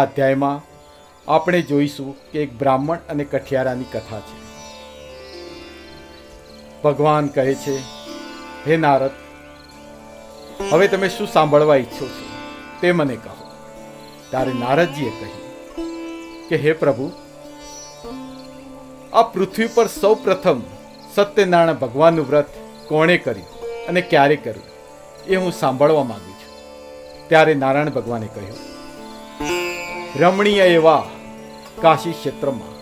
આ અધ્યાયમાં આપણે જોઈશું કે એક બ્રાહ્મણ અને કઠિયારાની કથા છે. ભગવાન કહે છે, હે નારદ, હવે તમે શું સાંભળવા ઈચ્છો છો તે મને કહો. ત્યારે નારદજીએ કહ્યું, કે હે પ્રભુ, આ પૃથ્વી પર સૌ પ્રથમ સત્યનારાયણ ભગવાનનું વ્રત કોણે કર્યું અને ક્યારે કર્યું એ હું સાંભળવા માંગુ છું. ત્યારે નારાયણ ભગવાને કહ્યું રમણીય એવા કાશી ક્ષેત્રમાં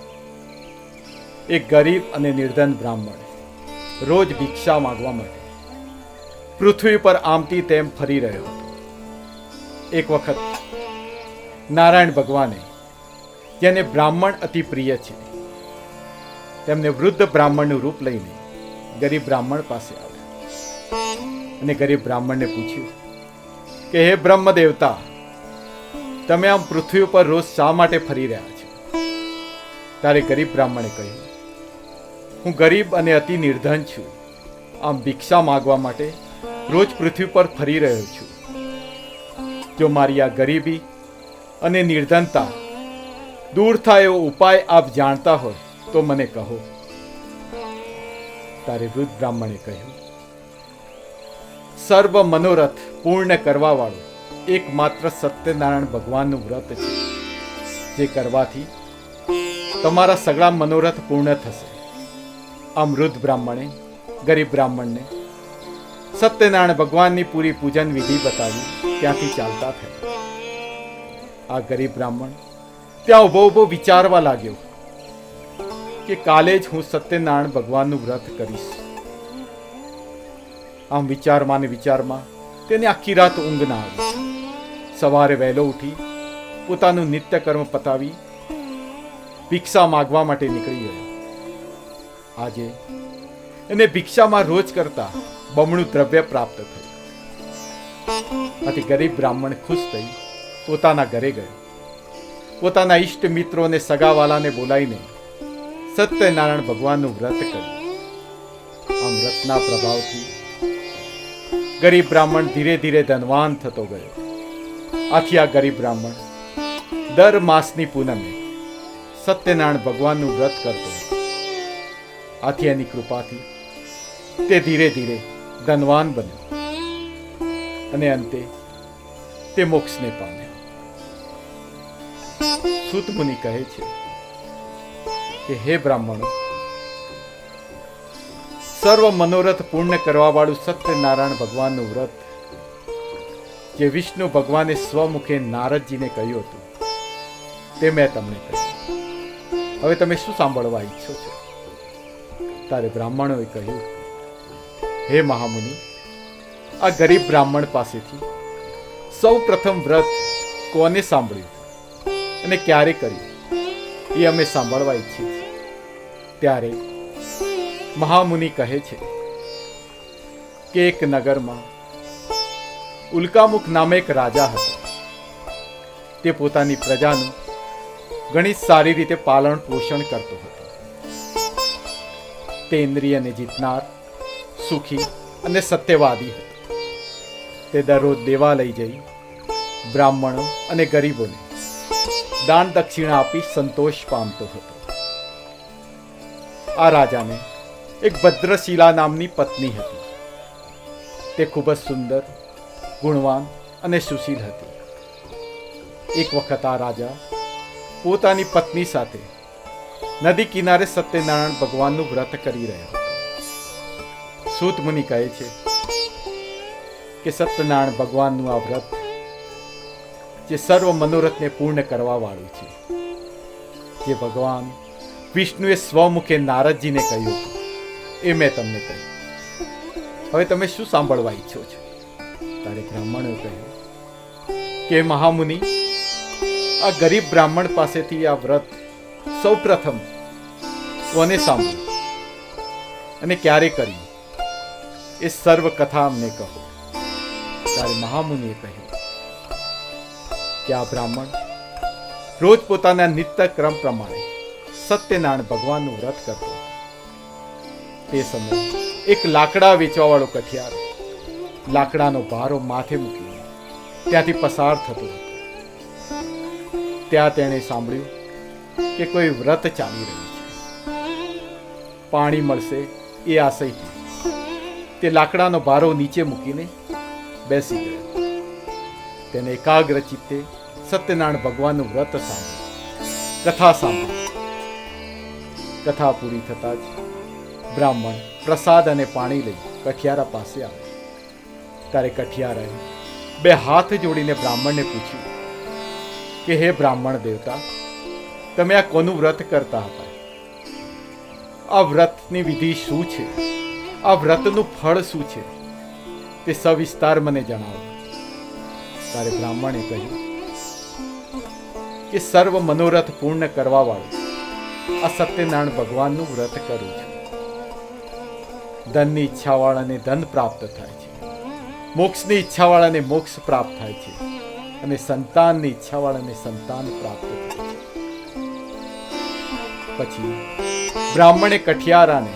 એક ગરીબ અને નિર્ધન બ્રાહ્મણ રોજ ભિક્ષા માગવા માટે પૃથ્વી પર આમતી તેમ ફરી રહ્યો હતો. એક વખત નારાયણ ભગવાને, જેને બ્રાહ્મણ અતિ પ્રિય છે, તેમને વૃદ્ધ બ્રાહ્મણનું રૂપ લઈને ગરીબ બ્રાહ્મણ પાસે આવ્યા. અને ગરીબ બ્રાહ્મણને પૂછ્યું કે, હે બ્રહ્મ દેવતા તમે આમ પૃથ્વી ઉપર રોજ શા માટે ફરી રહ્યા છો? તારે ગરીબ બ્રાહ્મણે કહ્યું, હું ગરીબ અને અતિ નિર્ધન છું. આમ ભિક્ષા માગવા માટે રોજ પૃથ્વી પર ફરી રહ્યો છું. જો મારી આ ગરીબી અને નિર્ધનતા દૂર થાય એવો ઉપાય આપ જાણતા હોય, તો મને કહો. તારે વૃદ્ધ બ્રાહ્મણે કહ્યું, સર્વ મનોરથ પૂર્ણ કરવા વાળું એકમાત્ર સત્યનારાયણ ભગવાનનું વ્રત છે, જે કરવાથી તમારા સગળા મનોરથ પૂર્ણ થશે. આ બ્રાહ્મણે, ગરીબ બ્રાહ્મણને સત્યનારાયણ ભગવાનની પૂરી પૂજન વિધિ બતાવી ત્યાંથી ચાલતા થયા. આ ગરીબ બ્રાહ્મણ ત્યાં ઊભો ઊભો વિચારવા લાગ્યો કે કાલે જ હું સત્યનારાયણ ભગવાનનું વ્રત કરીશ. આમ વિચારમાં ને વિચારમાં તેને આખી રાત ઊંઘ ના આવી. સવારે વહેલો ઉઠી પોતાનું નિત્ય કર્મ પતાવી ભિક્ષા માગવા માટે નીકળી ગયો. આજે એને ભિક્ષામાં રોજ કરતા બમણું દ્રવ્ય પ્રાપ્ત થયું. આથી ગરીબ બ્રાહ્મણ ખુશ થઈ પોતાના ઘરે ગયો. પોતાના ઈષ્ટ મિત્રો અને સગાવાલાને બોલાવીને સત્યનારાયણ ભગવાનનું વ્રત કર્યું. આમ વ્રતના પ્રભાવથી ગરીબ બ્રાહ્મણ ધીરે ધીરે ધનવાન થતો ગયો. આથી આ ગરીબ બ્રાહ્મણ, દર માસની પૂનમે સત્યનારાયણ ભગવાનનું વ્રત કરતો આથી એની કૃપાથી તે ધીરે ધીરે ધનવાન બન્યો અને અંતે તે મોક્ષને પામ્યો. સુત મુનિ કહે છે કે, હે બ્રાહ્મણો, સર્વ મનોરથ પૂર્ણ કરવા વાળું સત્યનારાયણ ભગવાનનું વ્રત જે વિષ્ણુ ભગવાને સ્વમુખે નારદજીને કહ્યું હતું, તે મેં તમને કહ્યું. હવે તમે શું સાંભળવા ઈચ્છો છો? તારે બ્રાહ્મણોએ કહ્યું, હે મહામુનિ, આ ગરીબ બ્રાહ્મણ પાસેથી સૌ પ્રથમ વ્રત કોને સાંભળ્યું? અને ક્યારે કર્યું? એ અમે સાંભળવા ઈચ્છીએ છીએ. ત્યારે મહામુનિ કહે છે કે એક નગરમાં ઉલ્કામુખ નામે એક રાજા હતો. તે પોતાની પ્રજાનું ઘણી સારી રીતે પાલન પોષણ કરતો હતો. તે ઇન્દ્રિયને જીતનાર, સુખી અને સત્યવાદી હતો. તે દરરોજ દેવાલય જઈ બ્રાહ્મણો અને ગરીબોને દાન દક્ષિણા આપી સંતોષ પામતો હતો. આ રાજાને એક ભદ્રશીલા નામની પત્ની હતી. તે ખૂબ જ સુંદર ગુણવાન અને સુશીલ હતી. એક વખત આ રાજા પોતાની પત્ની સાથે નદી કિનારે સત્યનારાયણ ભગવાનનું વ્રત કરી રહ્યા હતો. મુનિ કહે છે કે સત્યનારાયણ ભગવાનનું આ વ્રત જે સર્વ મનોરથને પૂર્ણ કરવા વાળું છે. જે ભગવાન વિષ્ણુએ સ્વમુખે નારદજીને કહ્યું એ મેં તમને કહ્યું. હવે તમે શું સાંભળવા ઈચ્છો છો? તારે બ્રાહ્મણે કહ્યું કે, મહામુનિ, આ ગરીબ બ્રાહ્મણ પાસેથી આ વ્રત સૌ પ્રથમ કોને સાંભળ્યું અને ક્યારે કર્યું એ સર્વ કથા અમને કહો ત્યારે મહામુનિએ કહ્યું કે, આ બ્રાહ્મણ રોજ પોતાના નિત્ય ક્રમ પ્રમાણે સત્યનારાયણ ભગવાનનું વ્રત કરતો. તે સમયે એક લાકડા વેચવા વાળો કઠિયાર લાકડાનો ભારો માથે મૂકીને ત્યાંથી પસાર થતો હતો. ત્યાં તેણે સાંભળ્યું કે કોઈ વ્રત ચાલી રહ્યું છે. પાણી મળશે એ આશયથી. તે લાકડાનો ભારો નીચે મૂકીને બેસી ગયો. તેને એકાગ્ર ચિત્તે સત્યનારાયણ ભગવાનનું વ્રત સાંભળ્યું. કથા સાંભળી. કથા પૂરી થતાં જ બ્રાહ્મણ પ્રસાદ અને પાણી લઈ કઠિયારા પાસે આવે ત્યારે કઠિયારાએ બે હાથ જોડીને બ્રાહ્મણને પૂછ્યું, કે હે બ્રાહ્મણ દેવતા, તમે આ કોનું વ્રત કરતા હતા? આ વ્રતની વિધિ શું છે? આ વ્રતનું ફળ શું છે? તે સવિસ્તાર મને જણાવો. ત્યારે બ્રાહ્મણે કહ્યું, કે સર્વ મનોરથ પૂર્ણ કરવા વાળું આ સત્યનારાયણ ભગવાનનું વ્રત કરું છું. ધનની ઈચ્છાવાળાને ધન પ્રાપ્ત થાય છે. મોક્ષની ઈચ્છાવાળાને મોક્ષ પ્રાપ્ત થાય છે અને સંતાનની ઈચ્છાવાળાને સંતાન પ્રાપ્ત થાય છે. પછી બ્રાહ્મણે કઠિયારાને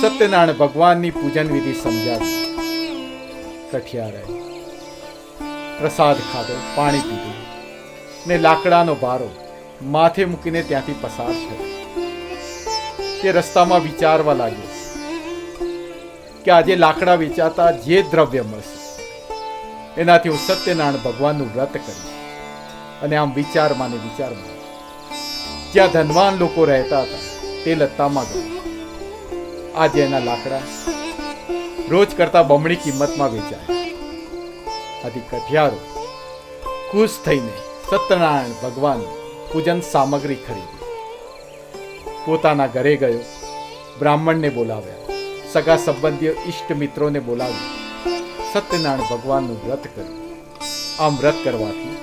સત્યનારાયણ ભગવાનની પૂજન વિધિ સમજાવી. કઠિયારાએ પ્રસાદ ખાધો, પાણી પીધું ને લાકડાનો ભારો માથે મૂકીને ત્યાંથી પસાર થયો. તે રસ્તામાં વિચારવા લાગ્યો કે આજે લાકડા વેચાતા જે દ્રવ્ય મળશે, એનાથી હું સત્યનારાયણ ભગવાનનું વ્રત કરીશ. અને આમ વિચારમાં ને વિચારમાં જ્યાં ધનવાન લોકો રહેતા હતા, તે લત્તામાં ગયો. આજે એના લાકડા રોજ કરતા બમણી કિંમતમાં વેચાય. આથી કઠિયારો ખુશ થઈને સત્યનારાયણ ભગવાન પૂજન સામગ્રી ખરીદી. પોતાના ઘરે ગયો, બ્રાહ્મણને બોલાવ્યા. સગા સંબંધીઓ ઇષ્ટ મિત્રોને બોલાવી, સત્યનારાયણ ભગવાનનું વ્રત કર્યું. આમ વ્રત કરવાથી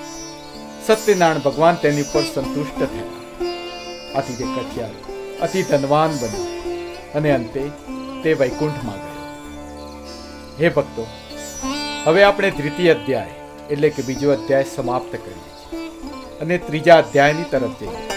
સત્યનારાયણ ભગવાન તેની પર સંતુષ્ટ થયા. આથી તે કઠિયારો અતિ ધનવાન બન્યો અને અંતે તે વૈકુંઠમાં ગયો. હે ભક્તો, હવે આપણે દ્વિતીય અધ્યાય એટલે કે બીજો અધ્યાય સમાપ્ત કરીએ અને ત્રીજા અધ્યાયની તરફ જઈએ.